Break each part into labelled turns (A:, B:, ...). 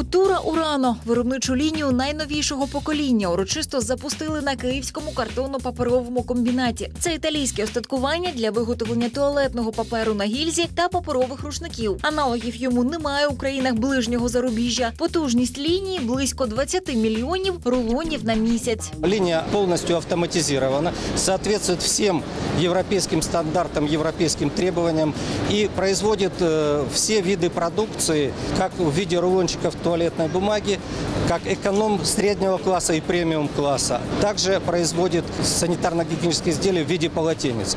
A: Футура Урано виробничу лінію найновішого покоління урочисто запустили на київському картонно-паперовому комбінаті. Це італійське остаткування для виготовлення туалетного паперу на гільзі та паперових рушників. Аналогів йому немає у країнах ближнього зарубіжжя. Потужність лінії близько 20 мільйонів рулонів на місяць.
B: Линия полностью автоматизирована, соответствует всем европейским стандартам, европейским требованиям и производит э, все виды продукции, как в виде рулончиков туалетной бумаги, как эконом среднего класса и премиум класса. Также производит санитарно-гигиенические изделия в виде полотенец.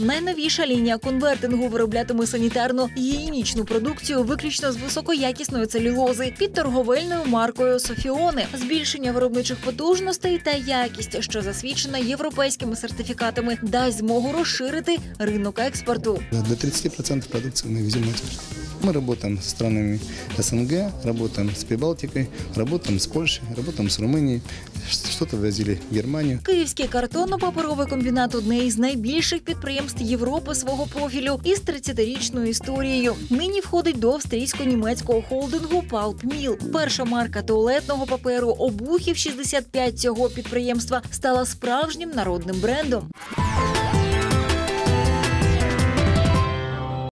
A: Найновіша лінія конвертингу вироблятиме санітарну гігієнічну продукцію виключно з високоякісної целюлози під торговельною маркою Софіони. Збільшення виробничих потужностей та якість, що засвідчена європейськими сертифікатами, дасть змогу розширити ринок експорту.
C: До 30% продукции мы везем на экспорт. Мы работаем с странами СНГ, работаем с Прибалтикой, работаем с Польшей, работаем с Румынией, что-то возили в Германию.
A: Київський картонно-паперовий комбінат одне із найбільших підприємств Європи свого профілю із 30-річною історією. Нині входить до австрійсько-німецького холдингу Mill. Перша марка туалетного паперу обухів 65 цього підприємства стала справжнім народним брендом.